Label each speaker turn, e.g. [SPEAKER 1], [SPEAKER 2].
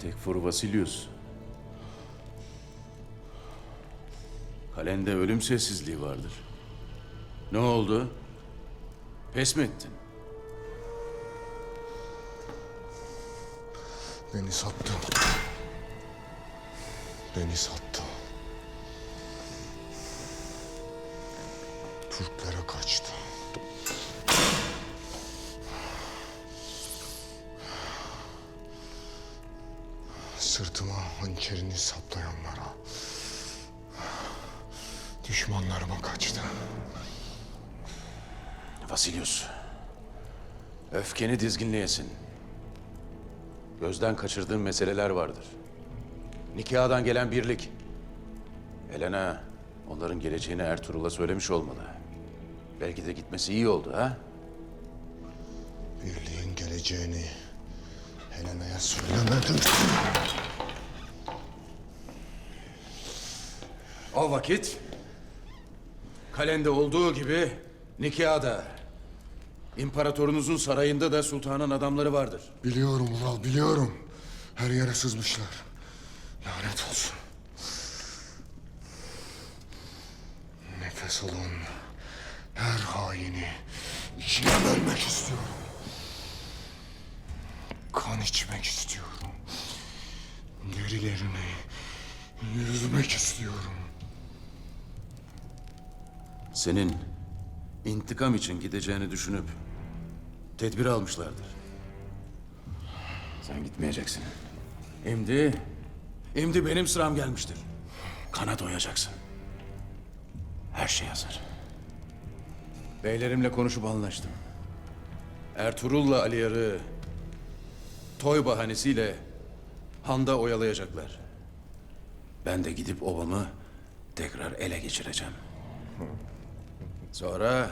[SPEAKER 1] Tekfur Vasilius. Kalende ölüm sessizliği vardır. Ne oldu? Pes mi ettin?
[SPEAKER 2] Beni sattı. Beni sattı. Türklere kaçtı. Sırtıma hançerini saplayanlara, düşmanlarıma kaçtı.
[SPEAKER 1] Vasilius. Öfkeni dizginleyesin. Gözden kaçırdığın meseleler vardır. Nikahdan gelen birlik. Helena onların geleceğini Ertuğrul'a söylemiş olmalı. Belki de gitmesi iyi oldu ha?
[SPEAKER 2] Birliğin geleceğini Helena'ya söylemedim.
[SPEAKER 1] Vakit kalende olduğu gibi nikahda imparatorunuzun sarayında da sultanın adamları vardır.
[SPEAKER 2] Biliyorum Ural, biliyorum. Her yere sızmışlar. Lanet olsun. Nefes alan her haini içine bölmek istiyorum. Kan içmek istiyorum. Derilerini yüzmek istiyorum.
[SPEAKER 1] Senin intikam için gideceğini düşünüp tedbir almışlardır. Sen gitmeyeceksin. Şimdi, şimdi benim sıram gelmiştir. Kana doyacaksın. Her şey hazır. Beylerimle konuşup anlaştım. Ertuğrul'la Aliyar'ı toy bahanesiyle handa oyalayacaklar. Ben de gidip obamı tekrar ele geçireceğim. Sonra